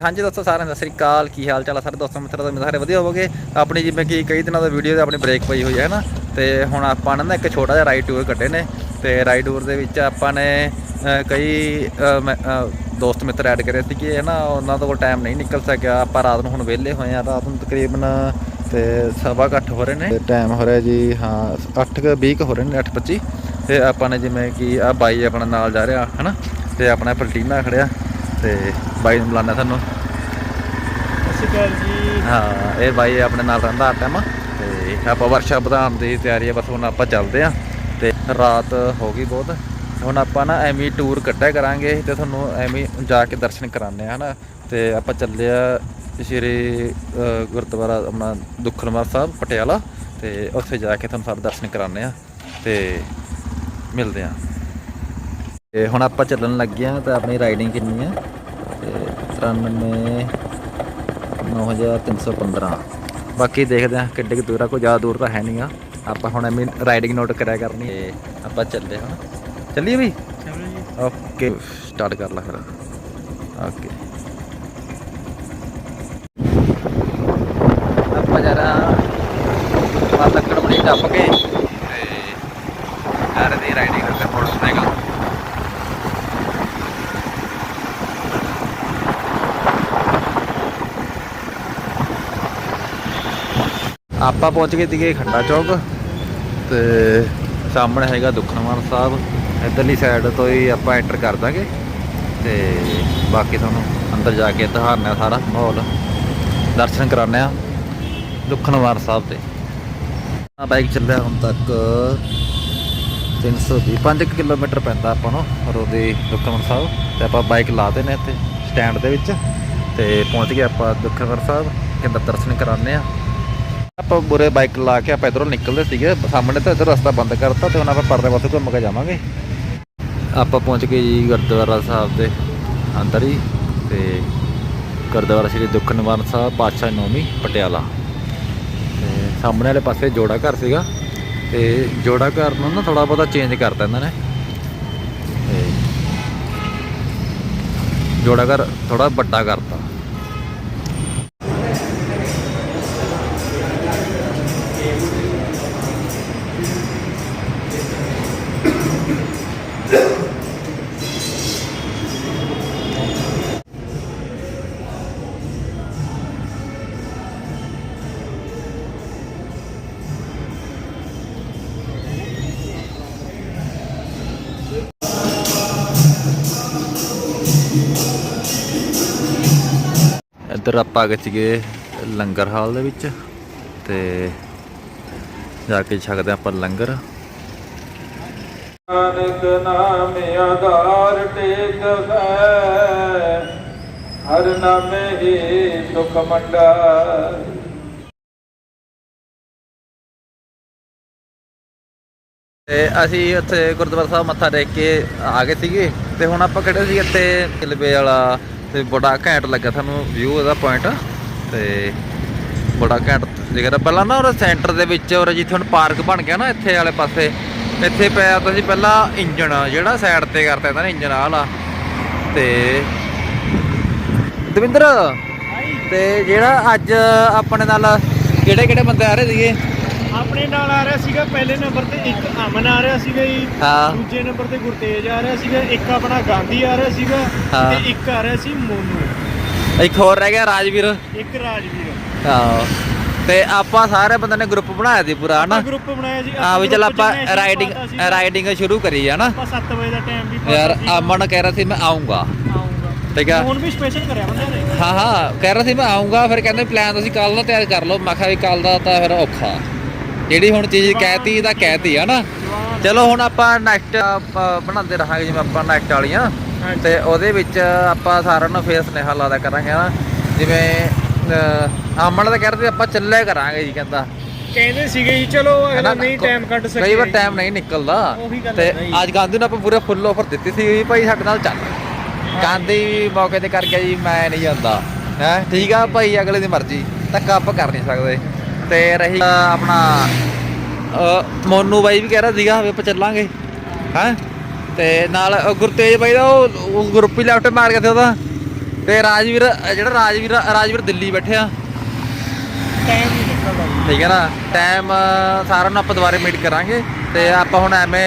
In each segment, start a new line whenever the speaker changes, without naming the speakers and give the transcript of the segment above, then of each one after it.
ਹਾਂਜੀ ਦੋਸਤੋ ਸਾਰਿਆਂ ਨੂੰ ਸਤਿ ਸ੍ਰੀ ਅਕਾਲ। ਕੀ ਹਾਲ ਚਾਲ ਆ ਸਾਰੇ ਦੋਸਤੋ ਮਿੱਤਰਾਂ ਦਾ ਸਾਰੇ ਵਧੀਆ ਹੋਵੋਗੇ? ਆਪਣੀ ਜਿਵੇਂ ਕਿ ਕਈ ਦਿਨਾਂ ਦਾ ਵੀਡੀਓ ਤੇ ਆਪਣੀ ਬ੍ਰੇਕ ਪਈ ਹੋਈ ਹੈ ਨਾ ਤੇ ਹੁਣ ਆਪਾਂ ਨੇ ਨਾ ਇੱਕ ਛੋਟਾ ਜਿਹਾ ਰਾਈਡ ਟੂਰ ਕੱਢੇ ਨੇ ਤੇ ਰਾਈਡ ਟੂਰ ਦੇ ਵਿੱਚ ਆਪਾਂ ਨੇ ਕਈ ਮੈਂ, ਦੋਸਤ ਮਿੱਤਰ ਐਡ ਕਰੇ ਸੀ ਕਿ ਹੈ ਨਾ ਉਹਨਾਂ ਦਾ ਕੋਲ ਟਾਈਮ ਨਹੀਂ ਨਿਕਲ ਸਕਿਆ। ਆਪਾਂ ਰਾਤ ਨੂੰ ਹੁਣ ਵਿਹਲੇ ਹੋਏ ਆ ਰਾਤ ਨੂੰ ਤਕਰੀਬਨ ਤੇ ਸਵਾ ਕੁ ਅੱਠ ਹੋ ਰਹੇ ਨੇ। ਟਾਈਮ ਹੋ ਰਿਹਾ ਜੀ ਹਾਂ 8 ਕੁ 20 ਕੁ ਹੋ ਰਹੇ ਨੇ 8:25 ਤੇ ਆਪਾਂ ਨੇ ਜਿਵੇਂ ਕਿ ਆ ਬਾਈ ਆਪਣਾ ਨਾਲ ਜਾ ਰਿਹਾ ਹੈ ਨਾ ਤੇ ਆਪਣਾ ਪਲਟੀਨਾ ਖੜਿਆ। ਤੇ ਬਾਈ ਨੂੰ ਬੁਲਾਣਾ ਤੁਹਾਨੂੰ।
ਅਕਾਲ ਜੀ।
ਹਾਂ ਇਹ ਬਾਈ ਆਪਣੇ ਨਾਲ ਰਹਿੰਦਾ ਹਰ ਟਾਈਮ ਤੇ ਆਪਾਂ ਵਰਕਸ਼ਾਪ ਵਧਾਉਣ ਦੀ ਤਿਆਰੀ ਹੈ ਬਸ ਹੁਣ ਆਪਾਂ ਚੱਲਦੇ ਆ। ਤੇ ਰਾਤ ਹੋ ਗਈ ਬਹੁਤ। ਹੁਣ ਆਪਾਂ ਨਾ ਐਵੇਂ ਟੂਰ ਕੱਢਿਆ ਕਰਾਂਗੇ ਤੇ ਤੁਹਾਨੂੰ ਐਵੇਂ ਜਾ ਕੇ ਦਰਸ਼ਨ ਕਰਾਣੇ ਆ ਹਨਾ। ਤੇ ਆਪਾਂ ਚੱਲੇ ਆ ਸ਼੍ਰੀ ਗੁਰਦੁਆਰਾ ਆਪਣਾ ਦੁੱਖਨਵਾਰ ਸਾਹਿਬ ਪਟਿਆਲਾ। ਤੇ ਉੱਥੇ ਜਾ ਕੇ ਤੁਹਾਨੂੰ ਸਾਰੇ ਦਰਸ਼ਨ ਕਰਾਣੇ ਆ। ਤੇ ਮਿਲਦੇ ਆ। ਤੇ ਹੁਣ ਆਪਾਂ ਚੱਲਣ ਲੱਗੇ ਆ ਤੇ ਆਪਣੀ ਰਾਈਡਿੰਗ ਕਿੰਨੀ ਆ ਤੇ 93 9315 ਬਾਕੀ ਦੇਖਦੇ ਆ ਕਿੱਡੇ ਕੁ ਦੂਰ ਆ ਕੋਈ ਜ਼ਿਆਦਾ ਦੂਰ ਤਾਂ ਹੈ ਨਹੀਂਗਾ ਆਪਾਂ ਹੁਣ ਐਵੇਂ ਰਾਈਡਿੰਗ ਨੋਟ ਕਰਿਆ ਕਰਨੀ। ਤੇ ਆਪਾਂ ਚੱਲਦੇ ਹਾਂ। ਚੱਲੀਏ ਵੀ?
ਚਲੋ ਜੀ।
ਓਕੇ ਸਟਾਰਟ ਕਰ ਲਾ ਫਿਰ। ਓਕੇ ਆਪਾਂ ਜਰਾ ਆ ਲੱਕੜ ਬਣੀ ਟੱਪ ਕੇ ਤੇ ਯਾਰ ਦੀ ਰਾਈਡਿੰਗ ਕਰਦੇ ਮੋਟਰਸਾਈਕਲ ਆਪਾਂ ਪਹੁੰਚ ਗਏ ਸੀਗੇ ਖੰਡਾ ਚੌਕ ਤੇ ਸਾਹਮਣੇ ਹੈਗਾ ਦੁਖਨਵਾਰ ਸਾਹਿਬ। ਇਧਰਲੀ ਸਾਈਡ ਤੋਂ ਹੀ ਆਪਾਂ ਐਂਟਰ ਕਰ ਦਾਂਗੇ ਤੇ ਬਾਕੀ ਤੁਹਾਨੂੰ ਅੰਦਰ ਜਾ ਕੇ ਦਿਖਾਉਂਦੇ ਸਾਰਾ ਮਾਹੌਲ। ਦਰਸ਼ਨ ਕਰਾਉਂਦੇ ਆ ਦੁਖਨਵਾਰ ਸਾਹਿਬ ਤੇ। ਆ ਬਾਈਕ ਚੱਲਿਆ ਹੁਣ ਤੱਕ 320 5 ਕਿਲੋਮੀਟਰ ਪੈਂਦਾ ਆਪਾਂ ਨੂੰ ਰੋਦੀ ਦੁਖਨਵਾਰ ਸਾਹਿਬ ਤੇ ਆਪਾਂ ਬਾਈਕ ਲਾਤੇ ਨੇ ਇੱਥੇ ਸਟੈਂਡ ਦੇ ਵਿੱਚ ਤੇ ਪਹੁੰਚ ਗਏ ਆਪਾਂ ਦੁਖਨਵਾਰ ਸਾਹਿਬ। ਕਹਿੰਦਾ ਦਰਸ਼ਨ ਕਰਾਉਂਦੇ ਆ ਆਪਾਂ ਬੁਰੇ ਬਾਈਕ ਲਾ ਕੇ ਆਪਾਂ ਇਧਰੋਂ ਨਿਕਲਦੇ ਸੀਗੇ, ਸਾਹਮਣੇ ਤਾਂ ਇਧਰ ਰਸਤਾ ਬੰਦ ਕਰਤਾ ਤੇ ਹੁਣ ਆਪਾਂ ਪਰਲੇ ਪਾਸੇ ਘੁੰਮ ਕੇ ਜਾਵਾਂਗੇ। ਆਪਾਂ ਪਹੁੰਚ ਗਏ ਜੀ ਗੁਰਦੁਆਰਾ ਸਾਹਿਬ ਦੇ ਅੰਦਰ ਹੀ ਤੇ ਗੁਰਦੁਆਰਾ ਸ੍ਰੀ ਦੁੱਖ ਨਿਵਾਰਨ ਸਾਹਿਬ, ਪਾਤਸ਼ਾਹ ਨੌਵੀਂ, ਪਟਿਆਲਾ। ਤੇ ਸਾਹਮਣੇ ਵਾਲੇ ਪਾਸੇ ਜੋੜਾ ਘਰ ਸੀਗਾ ਤੇ ਜੋੜਾ ਘਰ ਨੂੰ ਨਾ ਥੋੜਾ ਬਹੁਤਾ ਚੇਂਜ ਕਰਤਾ ਇਹਨਾਂ ਨੇ। ਤੇ ਜੋੜਾ ਘਰ ਥੋੜਾ ਵੱਡਾ ਕਰਤਾ। ਇੱਧਰ ਆਪਾਂ ਆ ਗਏ ਸੀਗੇ ਲੰਗਰ ਹਾਲ ਦੇ ਵਿੱਚ ਤੇ ਜਾ ਕੇ ਛਕਦੇ ਆਪਾਂ ਲੰਗਰ।
ਨਾਨਕ ਨਾਮ ਆਧਾਰ ਟੇਕ ਹੈ ਹਰ ਨਾਮੇ ਹੀ ਸੁਖ ਮੰਡਾ
ਤੇ ਅਸੀਂ ਉੱਥੇ ਗੁਰਦੁਆਰਾ ਸਾਹਿਬ ਮੱਥਾ ਟੇਕ ਕੇ ਆ ਗਏ ਸੀਗੇ ਤੇ ਹੁਣ ਆਪਾਂ ਖੜੇ ਸੀ ਇੱਥੇ ਕਿਲਵੇ ਵਾਲਾ ਤੇ ਬੜਾ ਘੈਂਟ ਲੱਗਾ ਸਾਨੂੰ ਵਿਊ ਇਹਦਾ ਪੁਆਇੰਟ ਤੇ ਬੜਾ ਘੈਂਟ ਜਿਹੜਾ ਪਹਿਲਾਂ ਨਾ ਉਹ ਸੈਂਟਰ ਦੇ ਵਿੱਚ ਉਹ ਜਿੱਥੇ ਹੁਣ ਪਾਰਕ ਬਣ ਗਿਆ ਨਾ ਇੱਥੇ ਵਾਲੇ ਪਾਸੇ ਇੱਥੇ ਪਿਆ ਤਾਂ ਸੀ ਪਹਿਲਾਂ ਇੰਜਣ ਜਿਹੜਾ ਸਾਈਡ ਤੇ ਕਰਤਾ ਇਹਨਾਂ ਨੇ ਇੰਜਣ ਵਾਲਾ। ਤੇ ਦਵਿੰਦਰ ਤੇ ਜਿਹੜਾ ਅੱਜ ਆਪਣੇ ਨਾਲ ਕਿਹੜੇ ਕਿਹੜੇ ਬੰਦੇ ਆ ਰਹੇ ਸੀਗੇ?
ਆਪਣੇ ਨਾਲ ਆ ਰਿਹਾ ਸੀਗਾ ਪਹਿਲੇ ਨੰਬਰ ਤੇ ਇੱਕ ਅਮਨ ਆ ਰਿਹਾ ਸੀਗਾ ਜੀ।
ਹਾਂ।
ਦੂਜੇ ਨੰਬਰ ਤੇ ਗੁਰਤੇਜ ਆ ਰਿਹਾ ਸੀਗਾ ਇੱਕ ਆਪਣਾ ਗਾਂਧੀ ਆ ਰਿਹਾ ਸੀਗਾ
ਹਾਂ।
ਤੇ ਇੱਕ ਆ ਰਿਹਾ ਸੀ ਮੋਨੂ।
ਇੱਕ ਹੋਰ ਰਹਿ ਗਿਆ ਰਾਜਵੀਰ।
ਇੱਕ ਰਾਜਵੀਰ।
ਹਾਂ। ਤੇ ਆਪਾਂ ਸਾਰੇ ਬੰਦੇ ਨੇ ਗਰੁੱਪ ਬਣਾਇਆ ਸੀ ਪੂਰਾ ਹਨਾ?
ਗਰੁੱਪ ਬਣਾਇਆ ਜੀ
ਹਾਂ ਵੀ ਚੱਲ
group 'ਚ
ਆਪਾਂ
message
ਰਾਈਡਿੰਗ
ਪਾਤਾ।
ਰਾਈਡਿੰਗ ਸ਼ੁਰੂ ਕਰੀ ਹਨਾ?
ਆਪਾਂ 7 ਵਜੇ ਦਾ ਟਾਈਮ ਵੀ
ਯਾਰ ਅਮਨ ਕਹਿ ਰਿਹਾ ਸੀ ਮੈਂ ਆਉਂਗਾ
ਆਉਂਗਾ
ਠੀਕ ਆ।
ਹੁਣ ਵੀ ਸਪੈਸ਼ਲ ਕਰਿਆ ਬੰਦੇ ਨੇ।
ਹਾਂ ਹਾਂ। ਕਹਿ ਰਿਹਾ ਸੀ ਮੈਂ ਆਉਂਗਾ ਫਿਰ ਕਹਿੰਦੇ ਪਲਾਨ ਤੁਸੀਂ ਕੱਲ ਦਾ ਤਿਆਰ ਕਰ ਲਓ। ਮੈਂ ਕਿਹਾ ਵੀ ਕੱਲ ਦਾ ਤਾਂ ਫਿਰ ਔਖਾ। ਜਿਹੜੀ ਹੁਣ ਚੀਜ਼ ਕਹਿਤੀ ਤਾਂ ਕਹਿਤੀ ਹਨਾ ਚਲੋ ਹੁਣ ਆਪਾਂ ਨੈਕਸਟ ਬਣਾਉਂਦੇ ਰਹਾਂਗੇ ਜਿਵੇਂ ਆਪਾਂ ਨੈਕਸਟ ਵਾਲੀਆਂ। ਤੇ ਉਹਦੇ ਵਿੱਚ ਆਪਾਂ ਸਾਰਿਆਂ ਨੂੰ ਫੇਰ ਸੁਨੇਹਾ ਲਾਦਾ ਕਰਾਂਗੇ ਹਨਾ। ਜਿਵੇਂ ਅਹ, ਅਮਨ ਤਾਂ ਕਹਿ ਰਿਹਾ ਸੀ ਆਪਾਂ ਚੱਲੇ ਕਰਾਂਗੇ ਜੀ ਕਹਿੰਦਾ।
ਕਹਿੰਦੇ ਸੀਗੇ ਜੀ ਚਲੋ? ਅਗਲਾ ਨਹੀਂ ਟਾਈਮ ਕੱਢ ਸਕੇ
ਕਈ ਵਾਰ ਟਾਈਮ ਨਹੀਂ ਨਿਕਲਦਾ। ਤੇ। ਅੱਜ ਗਾਂਧੀ ਨੂੰ ਆਪਾਂ ਪੂਰੇ ਫੁੱਲ ਆਫਰ ਦਿੱਤੀ ਸੀ ਭਾਈ ਸਾਡੇ ਨਾਲ ਚੱਲ। ਗਾਂਧੀ ਮੌਕੇ ਤੇ ਕਰ ਗਿਆ ਜੀ ਮੈਂ ਨਹੀਂ ਜਾਂਦਾ। ਹੈ ਠੀਕ ਆ ਭਾਈ ਅਗਲੇ ਦੀ ਮਰਜ਼ੀ। ਧੱਕਾ ਆਪਾਂ ਕਰ ਨਹੀਂ ਸਕਦੇ। ਤੇ ਰਹੀ ਆਪਣਾ ਮੋਨੂ ਬਾਈ ਵੀ ਕਹਿ ਰਿਹਾ ਸੀਗਾ ਵੀ ਆਪਾਂ ਚੱਲਾਂਗੇ। ਹੈ। ਤੇ ਨਾਲ ਗੁਰਤੇਜ ਬਾਈ ਦਾ ਉਹ ਗਰੁੱਪ ਹੀ ਲੈਫਟ ਮਾਰ ਗਿਆ ਸੀ ਉਹਦਾ। ਤੇ ਰਾਜਵੀਰ ਜਿਹੜਾ ਰਾਜਵੀਰ ਰਾਜਵੀਰ ਦਿੱਲੀ ਬੈਠਿਆ।
ਟਾਈਮ।
ਠੀਕ ਹੈ ਨਾ? ਟਾਈਮ ਸਾਰਿਆਂ ਨੂੰ ਆਪਾਂ ਦੁਬਾਰੇ ਮੀਟ ਕਰਾਂਗੇ। ਤੇ ਆਪਾਂ ਹੁਣ ਐਵੇਂ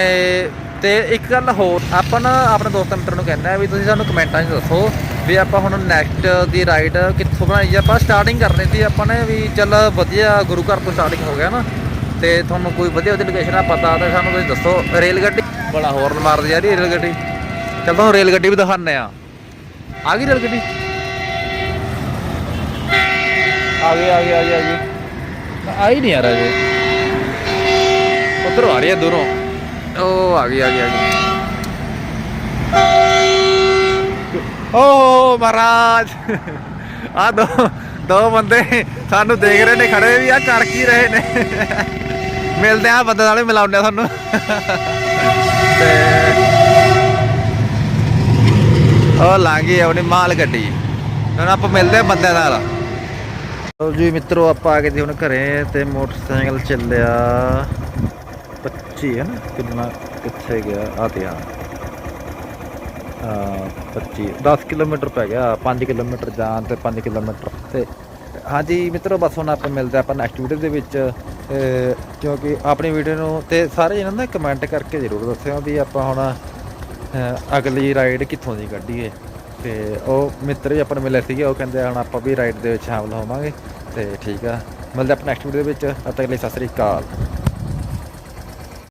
ਤੇ ਇੱਕ ਗੱਲ ਹੋਰ ਆਪਾਂ ਨਾ ਆਪਣੇ ਦੋਸਤਾਂ ਮਿੱਤਰਾਂ ਨੂੰ ਕਹਿੰਦਾ ਵੀ ਤੁਸੀਂ ਸਾਨੂੰ ਕਮੈਂਟਾਂ 'ਚ ਦੱਸੋ ਵੀ ਆਪਾਂ ਹੁਣ ਨੈਕਸਟ ਦੀ ਰਾਈਡ ਕਿੱਥੋਂ ਬਣਾਈ ਆਪਾਂ ਸਟਾਰਟਿੰਗ ਕਰਨੀ ਸੀ, ਆਪਾਂ ਨੇ ਵੀ ਚੱਲ ਵਧੀਆ ਗੁਰੂ ਘਰ ਤੋਂ ਸਟਾਰਟਿੰਗ ਹੋ ਗਿਆ ਨਾ। ਤੇ ਤੁਹਾਨੂੰ ਕੋਈ ਵਧੀਆ ਵਧੀਆ ਲੋਕੇਸ਼ਨ ਆ ਪਤਾ ਤਾਂ ਸਾਨੂੰ ਤੁਸੀਂ ਦੱਸੋ। ਰੇਲ ਗੱਡੀ ਬੜਾ ਹੌਰਨ ਮਾਰਦੀ ਯਾਰ ਰੇਲ ਗੱਡੀ ਚੱਲ ਤੁਹਾਨੂੰ ਰੇਲ ਗੱਡੀ ਵੀ ਦਿਖਾਉਂਦੇ ਆ। ਆ ਗਈ ਰੇਲ ਗੱਡੀ ਆ ਗਈ ਆ ਗਈ ਆ ਗਈ ਆ ਗਈ। ਆਈ ਨਹੀਂ ਆ ਰਿਹਾ ਜੀ ਆ ਰਹੀ ਹੈ ਦੂਰੋਂ। ਉਹ ਆ ਗਈ ਆ ਗਈ ਆ ਗਈ। ਓ ਮਹਾਰਾਜ। ਆ ਦੋ ਦੋ ਬੰਦੇ ਸਾਨੂੰ ਦੇਖ ਰਹੇ ਨੇ, ਖੜੇ ਵੀ ਆ ਕਰ ਕੀ ਰਹੇ ਨੇ। ਮਿਲਦੇ ਆ, ਬੰਦੇ ਨਾਲੇ ਮਿਲਾਉਂਦੇ ਆ ਤੁਹਾਨੂੰ। ਉਹ ਲਾਂਗੀ ਆਪਣੀ ਮਾਲ ਗੱਡੀ। ਹੁਣ ਆਪਾਂ ਮਿਲਦੇ ਆ ਬੰਦਿਆਂ ਨਾਲ। ਲਓ ਜੀ ਮਿੱਤਰੋ, ਆਪਾਂ ਆ ਗਏ ਜੀ ਹੁਣ ਘਰੇ ਤੇ ਮੋਟਰਸਾਈਕਲ ਚੱਲਿਆ। 25 ਹੈ ਨਾ, ਕਿੰਨਾ ਕਿੱਥੇ ਗਿਆ? ਆ ਤੇ ਆ। 25 10 ਕਿਲੋਮੀਟਰ ਪੈ ਗਿਆ 5 ਕਿਲੋਮੀਟਰ ਜਾਣ ਤੇ 5 ਕਿਲੋਮੀਟਰ। ਤੇ ਹਾਂਜੀ ਮਿੱਤਰੋ ਬਸ ਹੁਣ ਆਪਾਂ ਮਿਲਦੇ ਆਪਾਂ ਨੈਕਸਟ ਵੀਡੀਓ ਦੇ ਵਿੱਚ। ਅਹ, ਕਿਉਂਕਿ ਆਪਣੀ ਵੀਡੀਓ ਨੂੰ ਤੇ ਸਾਰੇ ਜਣਾਂ ਨੇ ਕਮੈਂਟ ਕਰਕੇ ਜ਼ਰੂਰ ਦੱਸਿਓ ਵੀ ਆਪਾਂ ਹੁਣ ਅਗਲੀ ਰਾਈਡ ਕਿੱਥੋਂ ਦੀ ਕੱਢੀਏ। ਤੇ ਉਹ ਮਿੱਤਰ ਜੀ ਆਪਾਂ ਨੂੰ ਮਿਲੇ ਸੀਗੇ ਉਹ ਕਹਿੰਦੇ ਹੁਣ ਆਪਾਂ ਵੀ ਰਾਈਡ ਦੇ ਵਿੱਚ ਸ਼ਾਮਲ ਹੋਵਾਂਗੇ। ਤੇ ਠੀਕ ਆ ਮਿਲਦੇ ਆਪਾਂ ਨੈਕਸਟ ਵੀਡੀਓ ਦੇ ਵਿੱਚ। ਤਦ ਤੱਕ ਲਈ ਸਤਿ ਸ੍ਰੀ ਅਕਾਲ।